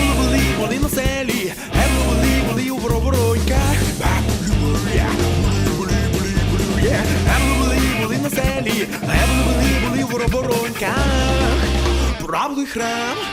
Еблі води на селі, еблі води у воробороньках. Еблі води на селі, еблі води у воробороньках. Правий храм.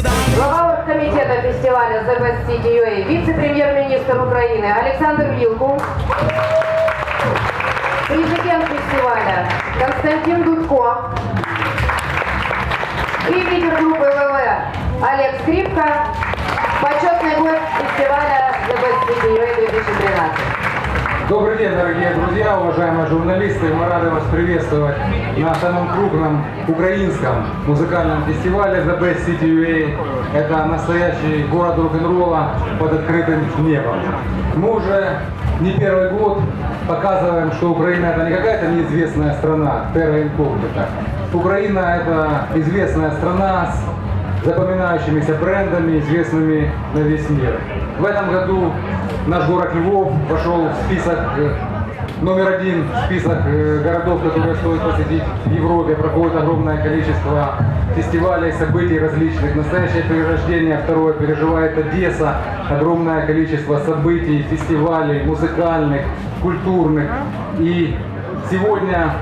Глава комитета фестиваля UA, вице-премьер-министр Украины Александр Вилкул, президент фестиваля Константин Дудко. И лидер группы ВВ Олег Скрипка, почетный гость фестиваля UA 2013. Добрый день, дорогие друзья, уважаемые журналисты. Мы рады вас приветствовать на самом крупном украинском музыкальном фестивале The Best City UA. Это настоящий город рок-н-ролла под открытым небом. Мы уже не первый год показываем, что Украина это не какая-то неизвестная страна, терра инкогнита. Украина это известная страна с запоминающимися брендами, известными на весь мир. В этом году наш город Львов вошел в список э, номер один в список э, городов, которые стоит посетить в Европе. Проходит огромное количество фестивалей, событий различных. Настоящее перерождение второе переживает Одесса. Огромное количество событий, фестивалей, музыкальных, культурных. И сегодня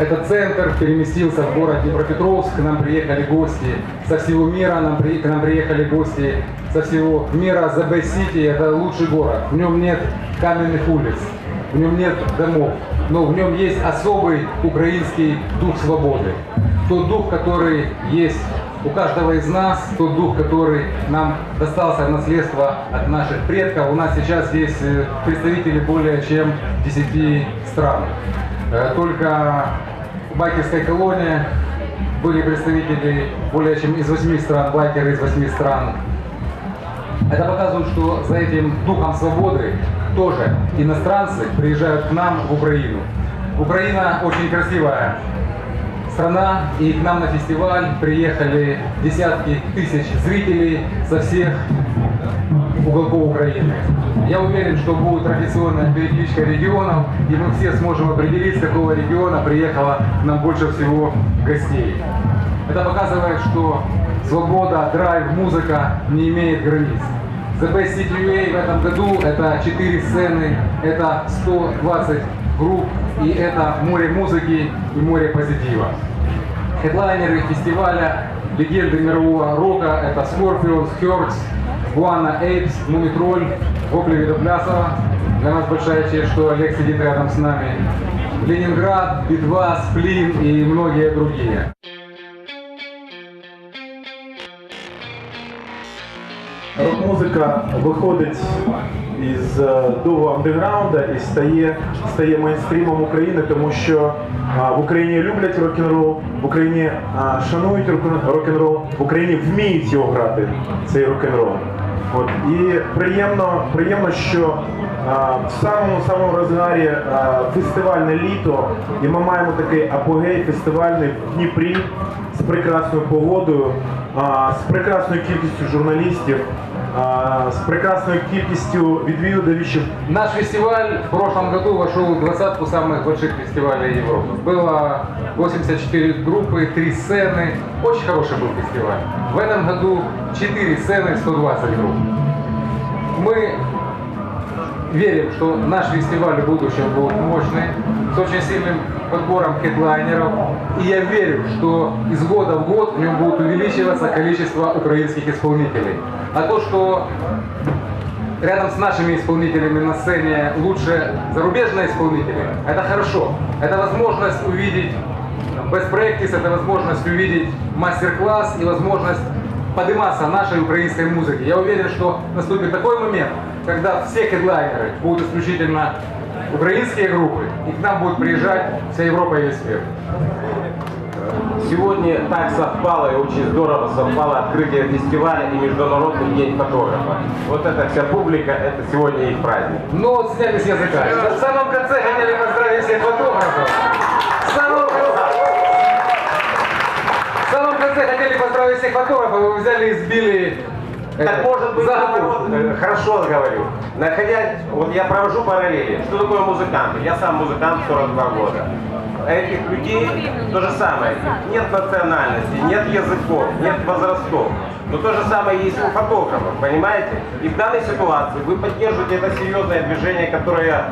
этот центр переместился в город Днепропетровск. К нам приехали гости со всего мира. Нам при- К нам приехали гости со всего мира. The Best City – это лучший город. В нем нет каменных улиц, в нем нет домов, но в нем есть особый украинский дух свободы. Тот дух, который есть у каждого из нас, тот дух, который нам достался в наследство от наших предков. У нас сейчас здесь э, представители более чем 10 стран. Э, Только в байкерской колонии были представители более чем из 8 стран, байкеры из 8 стран. Это показывает, что за этим духом свободы тоже иностранцы приезжают к нам в Украину. Украина очень красивая страна, и к нам на фестиваль приехали десятки тысяч зрителей со всех уголков Украины. Я уверен, что будет традиционная перекличка регионов, и мы все сможем определить, с какого региона приехало нам больше всего гостей. Это показывает, что свобода, драйв, музыка не имеет границ. The Best City UA в этом году это 4 сцены, это 120 групп и это море музыки и море позитива. Хедлайнеры фестиваля, легенды мирового рока, это Scorpions, Hurts, Гуана Эйпс, Мумитроль, Вопли Видоплясова. Для нас большая честь, что Олег сидит рядом с нами. Ленинград, Би-2, Сплин и многие другие. Рок-музика виходить із е, довго андеграунда і стає, стає мейнстрімом України, тому що а, в Україні люблять рок-н-рол, в Україні а, шанують рок- рок-н-рол, в Україні вміють його грати, цей рок-н-рол. От. І приємно, приємно, що а, в самому самому розгарі а, фестивальне літо, і ми маємо такий апогей фестивальний в Дніпрі з прекрасною погодою, а, з прекрасною кількістю журналістів. а, з прекрасною кількістю відвідувачів. Наш фестиваль в прошлом году вошел в двадцатку самых больших фестивалей Европы. Было 84 группы, 3 сцены. Очень хороший был фестиваль. В этом году 4 сцены, 120 групп. Мы верим, что наш фестиваль в будущем будет мощный, с очень сильным подбором хедлайнеров. И я верю, что из года в год в нем будет увеличиваться количество украинских исполнителей. А то, что рядом с нашими исполнителями на сцене лучше зарубежные исполнители, это хорошо. Это возможность увидеть best practice, это возможность увидеть мастер-класс и возможность подниматься нашей украинской музыки. Я уверен, что наступит такой момент, когда все хедлайнеры будут исключительно украинские группы, и к нам будет приезжать вся Европа и весь мир. Сегодня так совпало и очень здорово совпало открытие фестиваля и Международный день фотографа. Вот эта вся публика, это сегодня их праздник. Но вот сняли с языка. В самом конце хотели поздравить всех фотографов. В самом конце, в самом конце хотели поздравить всех фотографов, вы взяли и сбили Так может быть, наоборот, э, хорошо говорю. Находя, вот я провожу параллели. Что такое музыканты? Я сам музыкант 42 года. Этих людей то же самое. Нет национальности, нет языков, нет возрастов. Но то же самое есть у фотографов, понимаете? И в данной ситуации вы поддерживаете это серьезное движение, которое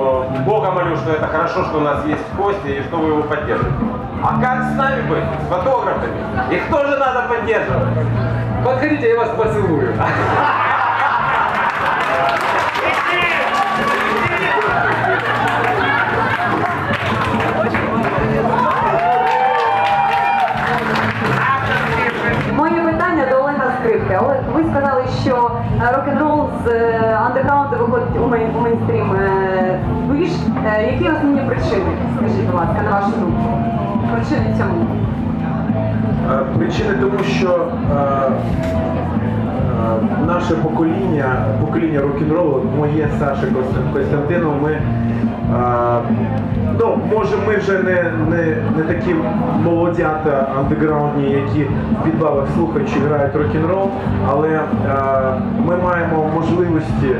э, Бога молю, что это хорошо, что у нас есть гости и что вы его поддерживаете. А как с нами быть, с фотографами? Их тоже надо поддерживать. Подходите, я вас поцелую. Моє питання до Олега Скрипки. Олег, ви сказали, що е, рок-н-рол з е, андеграунду виходить у мейн- у мейнстрім. Е, Ви ж, е, які основні причини, скажіть, будь ласка, на вашу думку? Причини цьому? Е, Причини тому, що е, е, наше покоління, покоління рок-н-ролу, моє Саша Костя- Костянтинов, ми ну, може ми вже не, не, не такі молодята андеграундні, які в підвалах слухають чи грають рок-н-рол, але ми маємо можливості,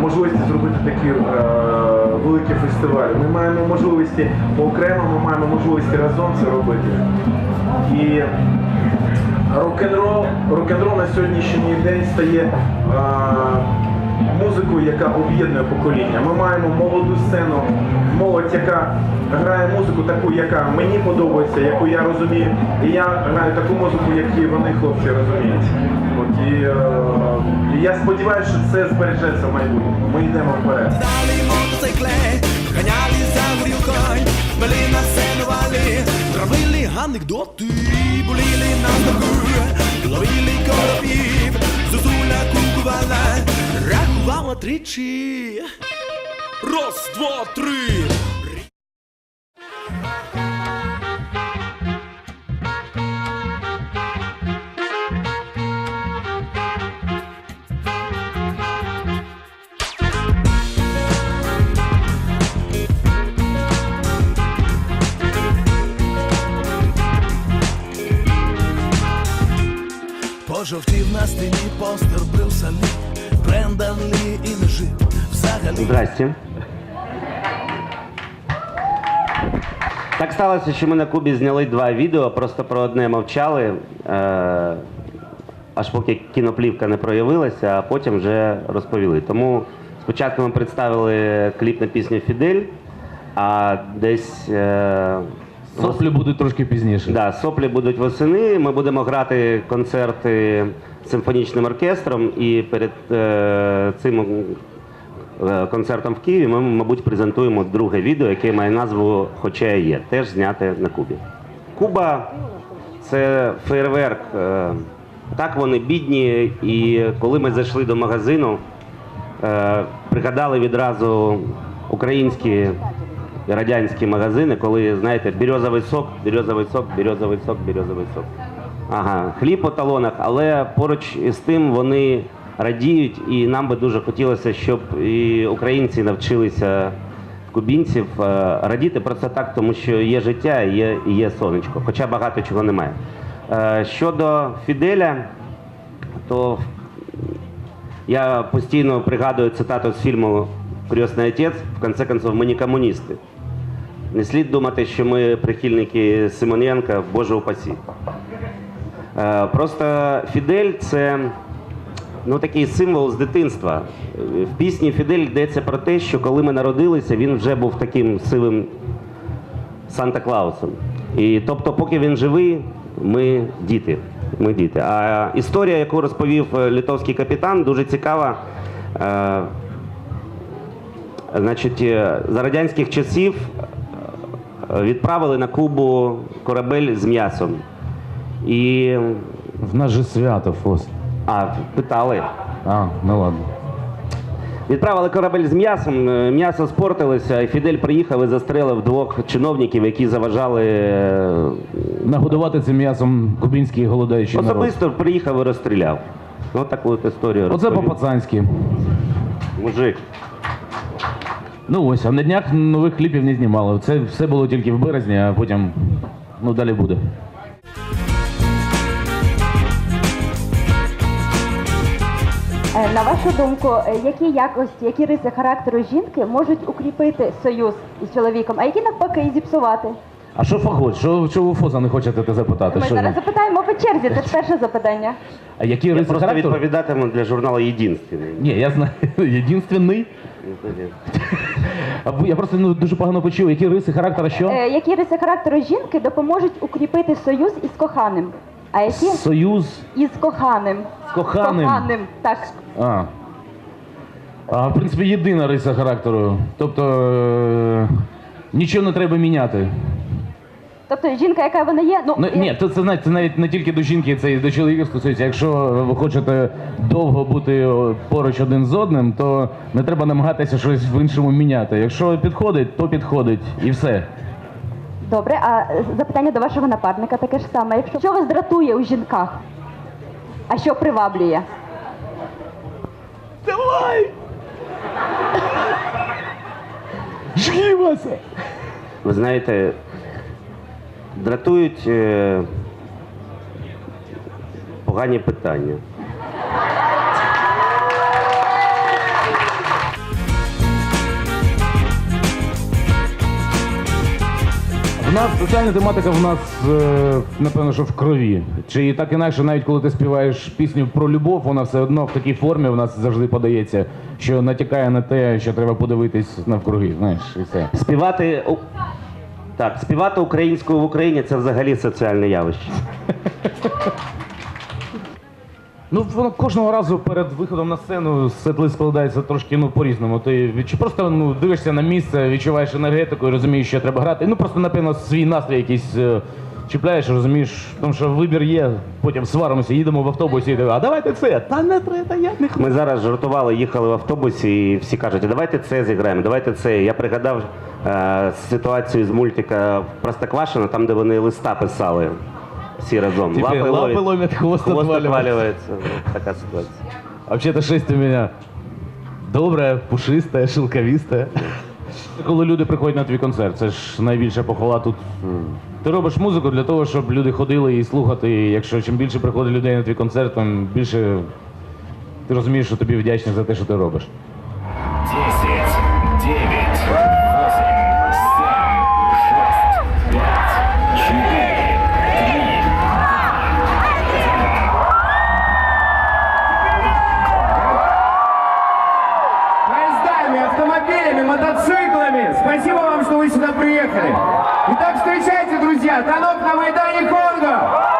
можливості зробити такі великі фестивалі. Ми маємо можливості окремо, ми маємо можливості разом це робити. І рок-н-рол, рок-н-рол на сьогоднішній день стає а, музикою, яка об'єднує покоління. Ми маємо молоду сцену, молодь, яка грає музику таку, яка мені подобається, яку я розумію. І я граю таку музику, яку вони хлопці розуміють. От, і, е, і я сподіваюся, що це збережеться в майбутньому. Ми йдемо вперед. Дали мотоцикли, ганяли за горілкою, вели на школе Травили анекдоти, боліли на ногу, Ловили коробів, зозуля кукувала Рахувала тричі. Раз, два, три. Пожовтів на стіні постер Брюса Лі, Брендан Лі і не жив взагалі. Здрасте. Так сталося, що ми на Кубі зняли два відео, просто про одне мовчали, е, аж поки кіноплівка не проявилася, а потім вже розповіли. Тому спочатку ми представили кліп на пісню Фідель, а десь. Е, Соплі будуть трошки пізніше. Да, соплі будуть восени. Ми будемо грати концерти з симфонічним оркестром, і перед е, цим е, концертом в Києві ми, мабуть, презентуємо друге відео, яке має назву Хоча я є, теж зняте на Кубі. Куба це фейерверк. Е, так вони бідні. І коли ми зайшли до магазину, е, пригадали відразу українські радянські магазини, коли, знаєте, бірьозовий сок, бірьозовий сок, бірьозовий сок, бірьозовий сок. Ага, хліб по талонах, але поруч із тим вони радіють, і нам би дуже хотілося, щоб і українці навчилися кубінців е, радіти просто так, тому що є життя є, і є сонечко, хоча багато чого немає. Е, Щодо Фіделя, то Я постійно пригадую цитату з фільму Крестний отець, в конце концов, ми не комуністи. Не слід думати, що ми прихильники Симоненка, Боже упасі. Е, Просто Фідель це ну, такий символ з дитинства. В пісні Фідель йдеться про те, що коли ми народилися, він вже був таким сивим Санта-Клаусом. І тобто, поки він живий, ми діти. Ми діти. А історія, яку розповів е, литовський капітан, дуже цікава. Е, Значить, за радянських часів відправили на Кубу корабель з м'ясом. І. В нас же свято, Фос. А, питали. А, ну ладно. Відправили корабель з м'ясом, е, м'ясо спортилося, і Фідель приїхав і застрелив двох чиновників, які заважали. е, Нагодувати цим м'ясом кубінський голодаючий народ. Особисто приїхав і розстріляв. Ну, таку от історію Оце розповів. по-пацанськи. Мужик. Ну ось, а на днях нових кліпів не знімали. Це все було тільки в березні, а потім ну далі буде. Е, На вашу думку, е, які якості, які риси характеру жінки можуть укріпити союз із чоловіком, а які навпаки і зіпсувати? А що Фахот? Що, що ви Фоза не хочете те запитати? Ми Що зараз він? запитаємо по черзі. Це ж перше запитання. А які Я риси просто характеру? відповідатиму для журналу Єдинственний. Ні, я знаю. Єдинственний. Я просто ну, дуже погано почув. Які риси характера що? Е, Які риси характеру жінки допоможуть укріпити союз із коханим? А які Союз із коханим? з коханим. Коханим, так. А. А, в принципі, єдина риса характеру. Тобто е- нічого не треба міняти. Тобто жінка, яка вона є, ну, Ну, е, ні, то це, знаєте, це навіть не тільки до жінки, це і до чоловіка стосується. Якщо ви хочете довго бути о, поруч один з одним, то не треба намагатися щось в іншому міняти. Якщо підходить, то підходить і все. добре. А е, запитання до вашого напарника таке ж саме. Якщо що вас дратує у жінках? А що приваблює? Давай! Жги вас! Ви знаєте, дратують е, погані питання. В нас соціальна тематика в нас, е, напевно, що в крові. Чи так інакше, навіть коли ти співаєш пісню про любов, вона все одно в такій формі в нас завжди подається, що натякає на те, що треба подивитись навкруги, знаєш, і все. Співати. у- Так, співати українською в Україні це взагалі соціальне явище. Ну, воно кожного разу перед виходом на сцену сет-лист складається трошки ну, по-різному. Ти відчу... просто ну, дивишся на місце, відчуваєш енергетику і розумієш, що треба грати. Ну просто, напевно, свій настрій якийсь е, чіпляєш, розумієш, тому що вибір є, потім сваримося, їдемо в автобусі і так, а давайте це. Та не треба, я не хочу. Ми зараз жартували, їхали в автобусі, і всі кажуть, «А давайте це зіграємо, давайте це. Я пригадав е, ситуацію з мультика Простоквашино, там, де вони листа писали всі разом. Типу, лапи ловлять, ломять, хвост отваливается. Ну, така ситуація. Вообще-то шесть у меня добре, пушисте, шелковісте. Коли люди приходять на твій концерт, це ж найбільша похвала тут. Ти робиш музику для того, щоб люди ходили і слухати. І якщо чим більше приходить людей на твій концерт, тим більше ти розумієш, що тобі вдячні за те, що ти робиш. Мотоциклами. Спасибо вам, что вы сюда приехали. Итак, встречайте, друзья, танок на Майдане Конго.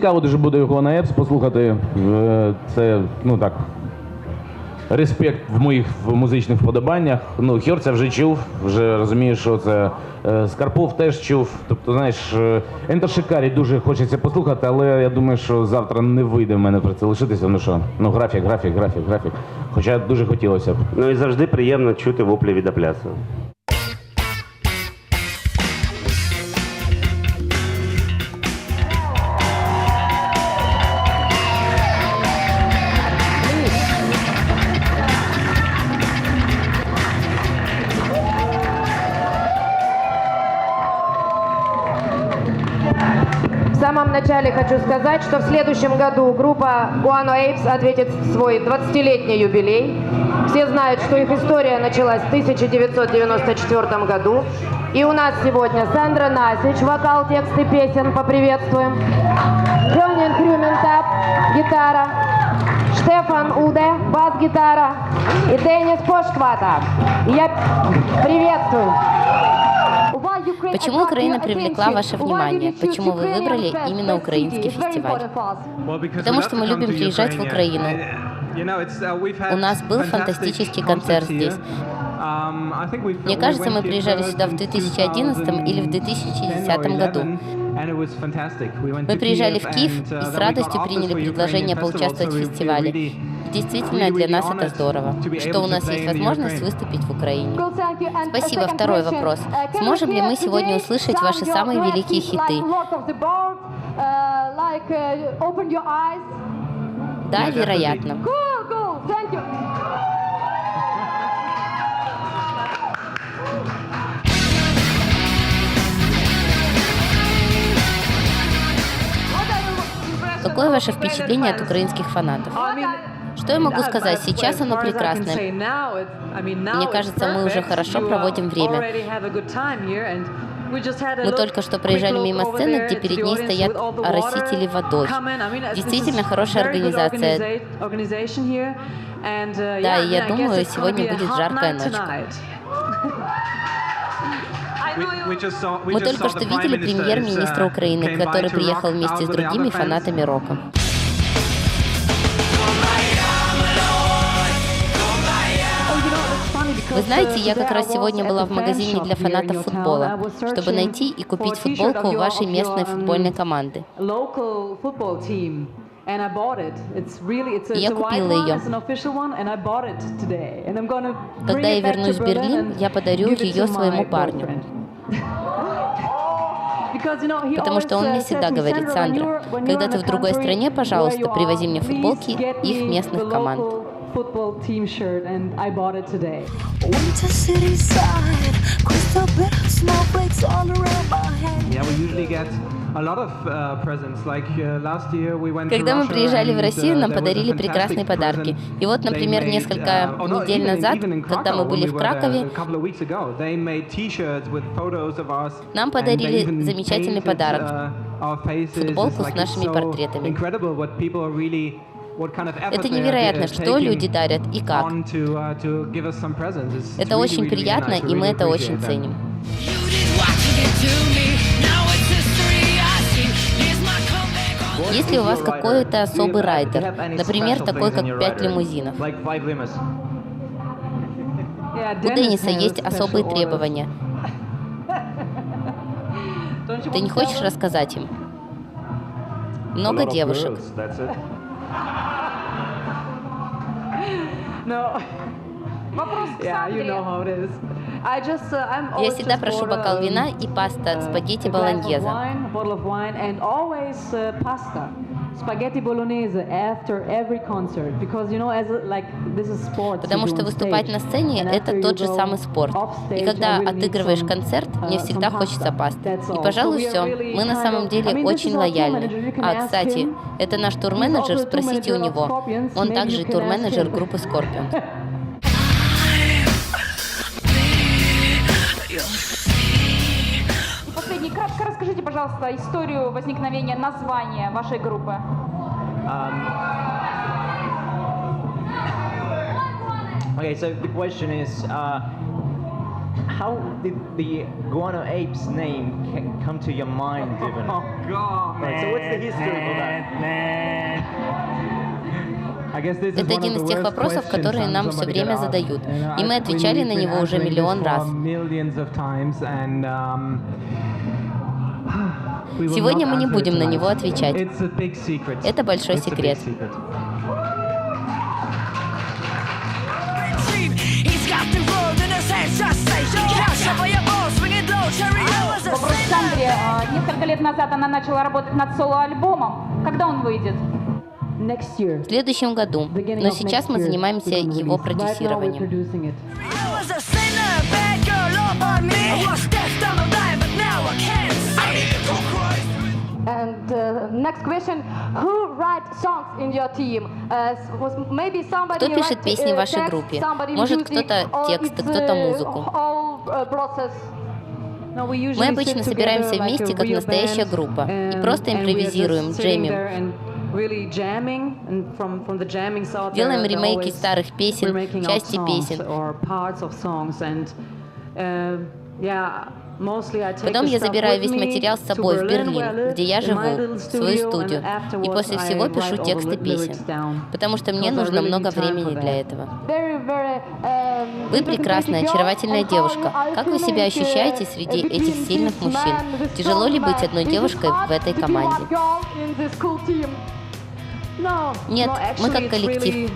Цікаво дуже буде його на епс послухати. Е, Це, ну так, респект в моїх музичних вподобаннях. Ну, Хьорця вже чув, вже розумію, що це е, Скарпов теж чув. Тобто, знаєш, е, Ентер Шикарі дуже хочеться послухати, але я думаю, що завтра не вийде в мене про це лишитися. Ну що, ну графік, графік, графік, графік. Хоча дуже хотілося б. Ну і завжди приємно чути воплі від Апляса. Хочу сказать, что в следующем году группа Guano Apes ответит свой 20-летний юбилей. Все знают, что их история началась в 1994 году. И у нас сегодня Сандра Насич, вокал, тексты песен, поприветствуем. Джонин Крюментап, гитара. Штефан Уде, бас-гитара. И Денис Пошквата. Я приветствую. Почему Украина привлекла ваше внимание? Почему вы выбрали именно украинский фестиваль? Потому что мы любим приезжать в Украину. У нас был фантастический концерт здесь. Мне кажется, мы приезжали сюда в 2011 или в 2010 году. Мы приезжали в Киев и с радостью приняли предложение поучаствовать в фестивале. Действительно, для нас это здорово, что у нас есть возможность выступить в Украине. Спасибо. Второй вопрос. Сможем ли мы сегодня услышать ваши самые великие хиты? Да, вероятно. Какое ваше впечатление от украинских фанатов? Что я могу сказать? Сейчас оно прекрасное. Мне кажется, мы уже хорошо проводим время. Мы только что проезжали мимо сцены, где перед ней стоят оросители водой. Действительно хорошая организация. Да, и я думаю, сегодня будет жаркая ночка. Мы только что видели премьер-министра Украины, который приехал вместе с другими фанатами рока. Вы знаете, я как раз сегодня была в магазине для фанатов футбола, чтобы найти и купить футболку вашей местной футбольной команды. Я купила ее. Когда я вернусь в Берлин, я подарю ее своему парню. Потому что он мне всегда говорит, Сандра, когда ты в другой стране, пожалуйста, привози мне футболки их местных команд. Football team shirt and I bought it today. Winter city side, crystal bit of breaks all around my head. Yeah, we usually get a lot of uh, presents. Like uh, last year we went Когда мы приезжали в Россию, uh, нам подарили прекрасные подарки. И вот, например, несколько uh, oh, недель назад, когда мы были в Кракове, Нам подарили замечательный подарок. uh. Футболку с нашими портретами. Это невероятно, что люди дарят и как. Это очень приятно, и мы это очень ценим. Есть ли у вас какой-то особый райдер? Например, такой, как «Пять лимузинов». У Денниса есть особые требования. Ты не хочешь рассказать им? Много девушек. No. yeah, you know how it is. I just, uh, I'm Я всегда прошу бокал um, вина и паста uh, спагетти a uh, spaghetti bolognese after every concert, because you know, as a, like this is sports. Потому что выступать на сцене это тот же самый спорт. И когда отыгрываешь концерт, мне uh, всегда хочется пасты. И, пожалуй, все. Мы на самом деле очень лояльны. А, кстати, это наш турменеджер, спросите у него. Он также турменеджер группы Scorpions. Кратко расскажите, пожалуйста, историю возникновения названия вашей группы. Okay, so the question is, uh, how did the Guano Apes name come to your mind, even? Oh God, Right, so what's the history for that? Это один из тех вопросов, которые нам все время задают. И мы отвечали на него уже миллион раз. Сегодня мы не будем на него отвечать. Это большой секрет. Вопрос Сандре. А, Несколько лет назад она начала работать над соло-альбомом. Когда он выйдет? В следующем году. Но сейчас мы занимаемся его продюсированием. And uh, next question: Who write songs in your team? Uh, maybe somebody Кто пишет песни uh, в вашей text, группе? somebody Может, кто-то тексты, it's, кто-то uh, музыку. uh? Мы обычно собираемся вместе, как настоящая группа, и просто импровизируем, джемим. Делаем ремейки старых песен, части песен. Потом я забираю весь материал с собой в Берлин, где я живу, в свою студию, и после всего пишу тексты песен, потому что мне нужно много времени для этого. Um, Вы прекрасная, очаровательная девушка. Как вы себя feeling, ощущаете uh, среди этих сильных мужчин? Тяжело ли быть одной девушкой в этой команде? Нет, мы как коллектив.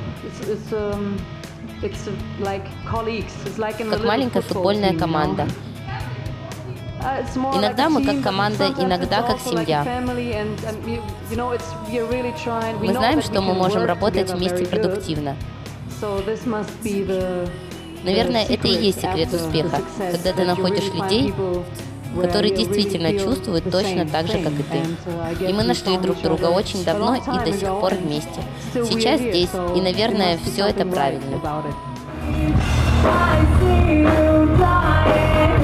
um, uh, Как маленькая футбольная команда. Uh, Иногда мы как команда, иногда как семья. Мы знаем, что мы можем работать вместе продуктивно. Наверное, это и есть секрет успеха, когда ты находишь людей, которые действительно чувствуют точно так же, как и ты. Uh, И мы нашли друг друга очень давно и до сих пор вместе. Сейчас здесь, и, наверное, все это правильно. I see you dying.